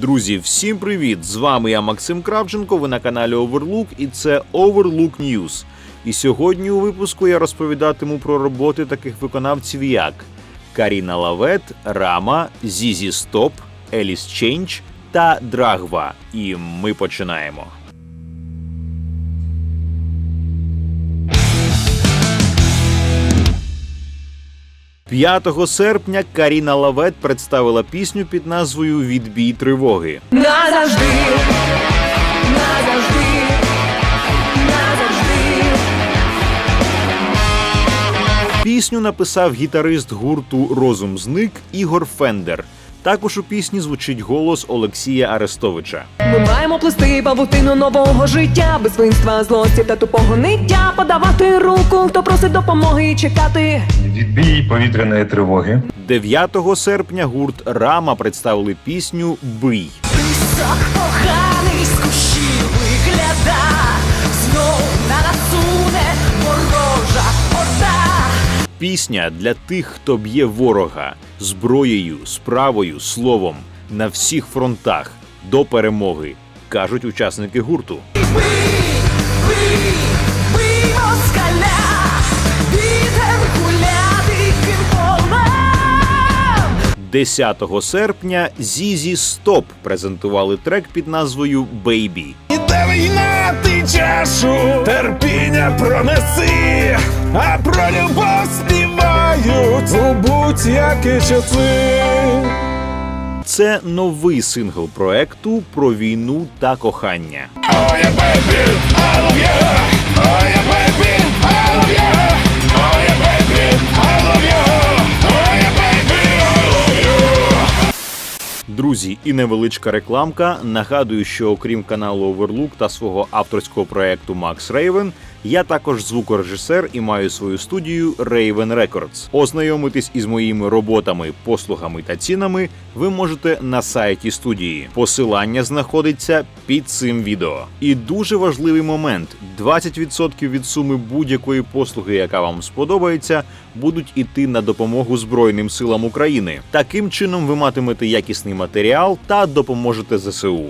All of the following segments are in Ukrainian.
Друзі, всім привіт! З вами я Максим Кравченко. Ви на каналі Overlook і це Overlook News. І сьогодні у випуску я розповідатиму про роботи таких виконавців, як Каріна Лавет, Рама, Зізі Стоп, Еліс Ченч та Драгва. І ми починаємо. «5 серпня Каріна Лавет представила пісню під назвою Відбій тривоги. Назавжди, назавжди, назавжди. Пісню написав гітарист гурту Розум зник Ігор Фендер. Також у пісні звучить голос Олексія Арестовича. Ми маємо плести павутину нового життя, без винства, злості та тупого ниття, подавати руку, хто просить допомоги і чекати. Відбій повітряної тривоги. 9 серпня гурт Рама представили пісню Бий. Писах поганий Пісня для тих, хто б'є ворога зброєю, справою, словом на всіх фронтах до перемоги, кажуть учасники гурту. 10 серпня Зізі Стоп презентували трек під назвою Бейбі. Іде війна, ти чашу терпіння пронеси, а про любов співають у будь-які часи. Це новий сингл проекту про війну та кохання. Oh yeah, baby, I love you. Oh yeah, baby, I love you. Друзі, і невеличка рекламка. Нагадую, що окрім каналу Overlook та свого авторського проекту Max Raven, я також звукорежисер і маю свою студію Raven Records. Ознайомитись із моїми роботами, послугами та цінами ви можете на сайті студії. Посилання знаходиться під цим відео. І дуже важливий момент: 20% від суми будь-якої послуги, яка вам сподобається, будуть іти на допомогу Збройним силам України. Таким чином ви матимете якісний матеріал та допоможете ЗСУ.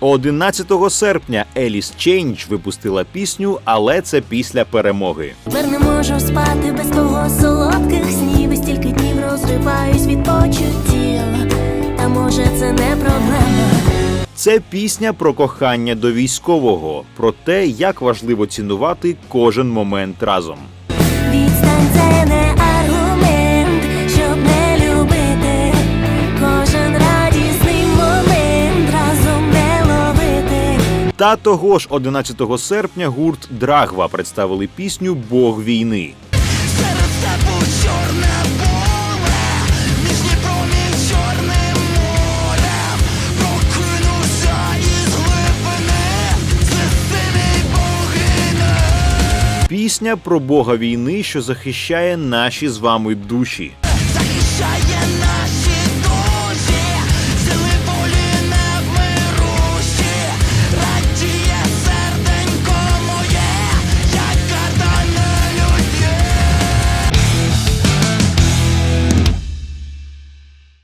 11 серпня Еліс Чейндж випустила пісню, але це після перемоги. Тепер не можу спати без того солодких снів. І стільки днів розриваюсь від почуттів. Та може це не проблема. Це пісня про кохання до військового, про те, як важливо цінувати кожен момент разом. Відстань це не Та того ж 11 серпня гурт Драгва представили пісню Бог війни. Пісня про Бога війни, що захищає наші з вами душі.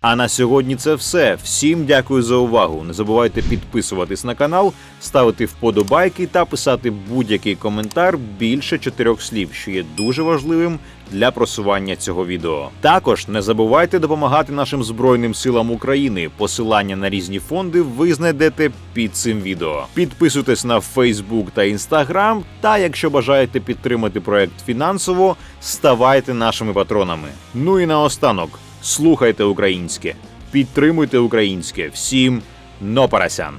А на сьогодні це все. Всім дякую за увагу. Не забувайте підписуватись на канал, ставити вподобайки та писати будь-який коментар більше чотирьох слів, що є дуже важливим для просування цього відео. Також не забувайте допомагати нашим збройним силам України. Посилання на різні фонди ви знайдете під цим відео. Підписуйтесь на Facebook та Instagram, Та якщо бажаєте підтримати проект фінансово, ставайте нашими патронами. Ну і наостанок. Слухайте українське, підтримуйте українське. Всім но парасян!